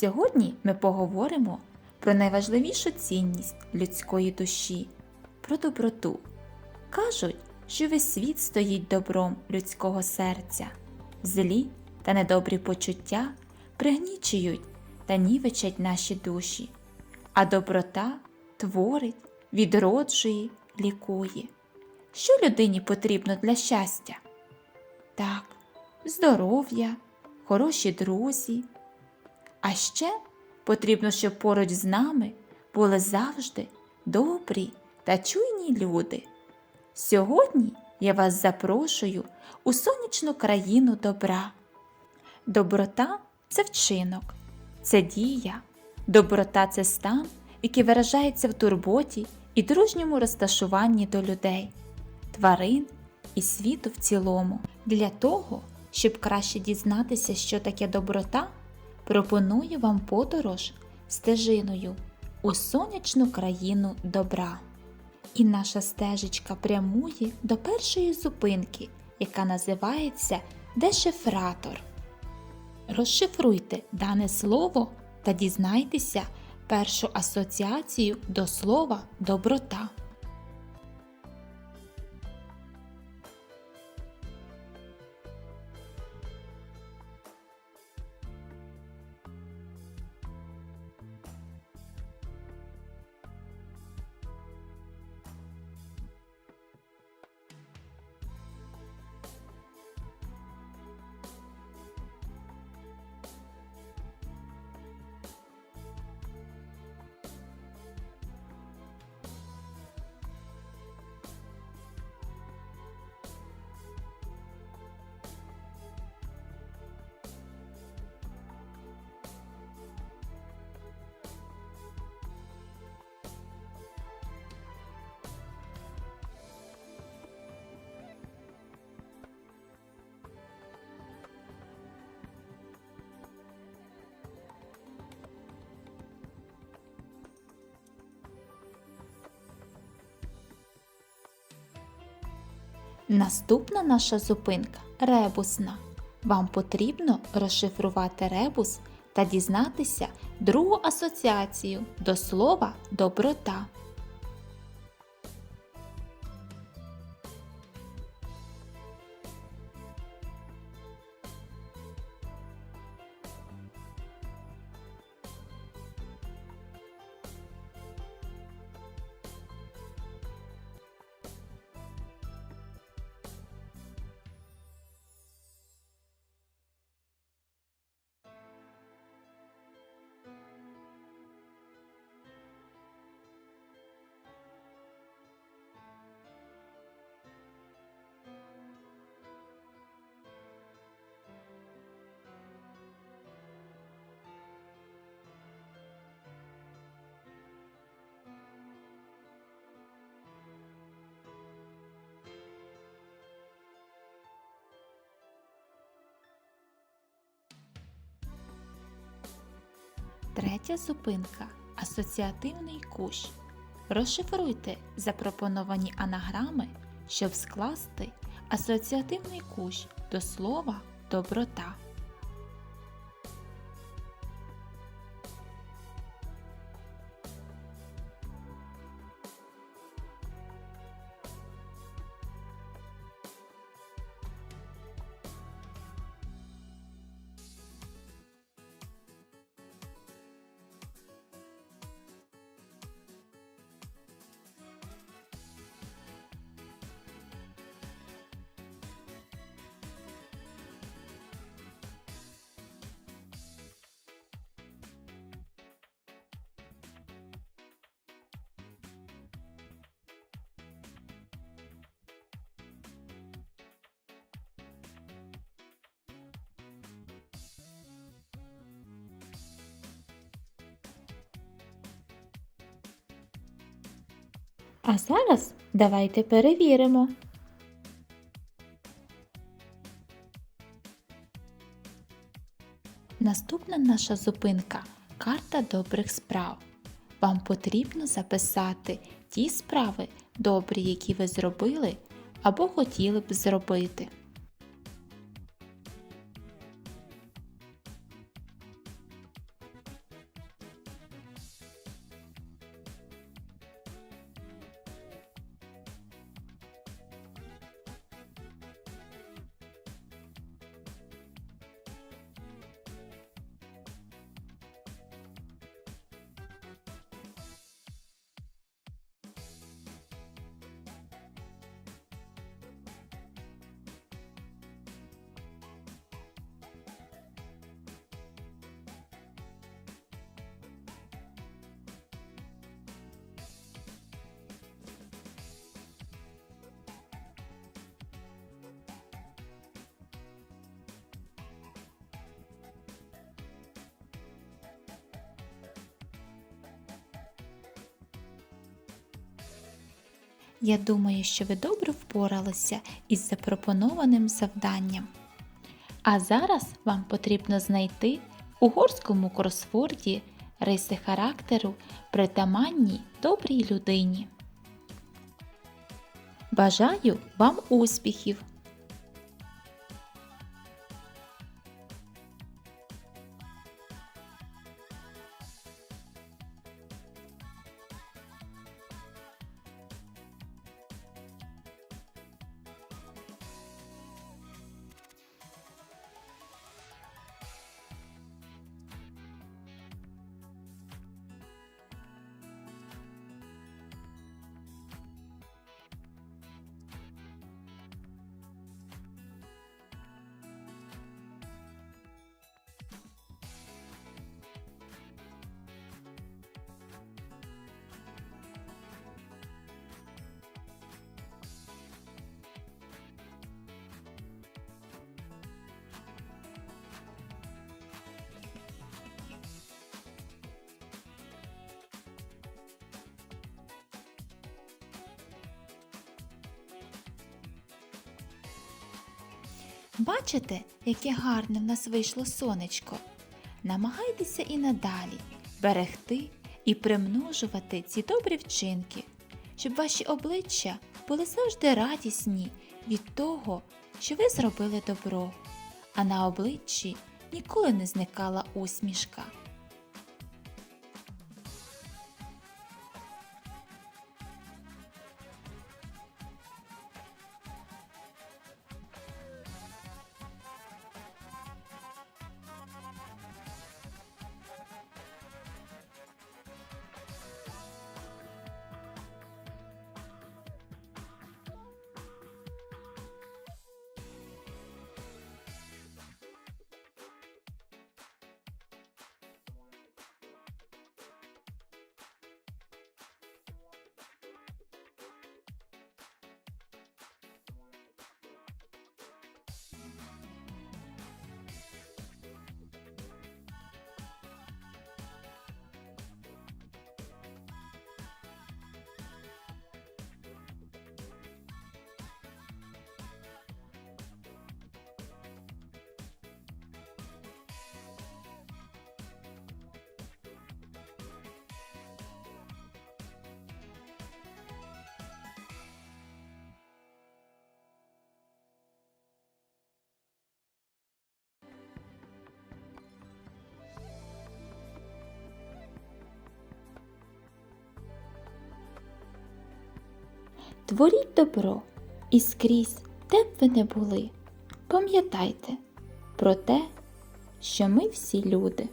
Сьогодні ми поговоримо про найважливішу цінність людської душі, про доброту. Кажуть, що весь світ стоїть добром людського серця, злі та недобрі почуття пригнічують та нівечать наші душі, а доброта творить, відроджує, лікує. Що людині потрібно для щастя? Так, здоров'я, хороші друзі. А ще потрібно, щоб поруч з нами були завжди добрі та чуйні люди. Сьогодні я вас запрошую у сонячну країну добра. Доброта це вчинок, це дія. Доброта це стан, який виражається в турботі і дружньому розташуванні до людей, тварин і світу в цілому. Для того, щоб краще дізнатися, що таке доброта, пропоную вам подорож стежиною у сонячну країну добра. І наша стежечка прямує до першої зупинки, яка називається дешифратор. Розшифруйте дане слово та дізнайтеся першу асоціацію до слова доброта. Наступна наша зупинка ребусна. Вам потрібно розшифрувати ребус та дізнатися другу асоціацію до слова доброта. Третя зупинка асоціативний кущ. Розшифруйте запропоновані анаграми, щоб скласти асоціативний кущ до слова доброта. А зараз давайте перевіримо. Наступна наша зупинка карта добрих справ. Вам потрібно записати ті справи добрі, які ви зробили або хотіли б зробити. Я думаю, що ви добре впоралися із запропонованим завданням. А зараз вам потрібно знайти у горському кросворді риси характеру притаманній добрій людині. Бажаю вам успіхів! Бачите, яке гарне в нас вийшло сонечко? Намагайтеся і надалі берегти і примножувати ці добрі вчинки, щоб ваші обличчя були завжди радісні від того, що ви зробили добро, а на обличчі ніколи не зникала усмішка. Творіть добро і скрізь, де б ви не були. Пам'ятайте про те, що ми всі люди.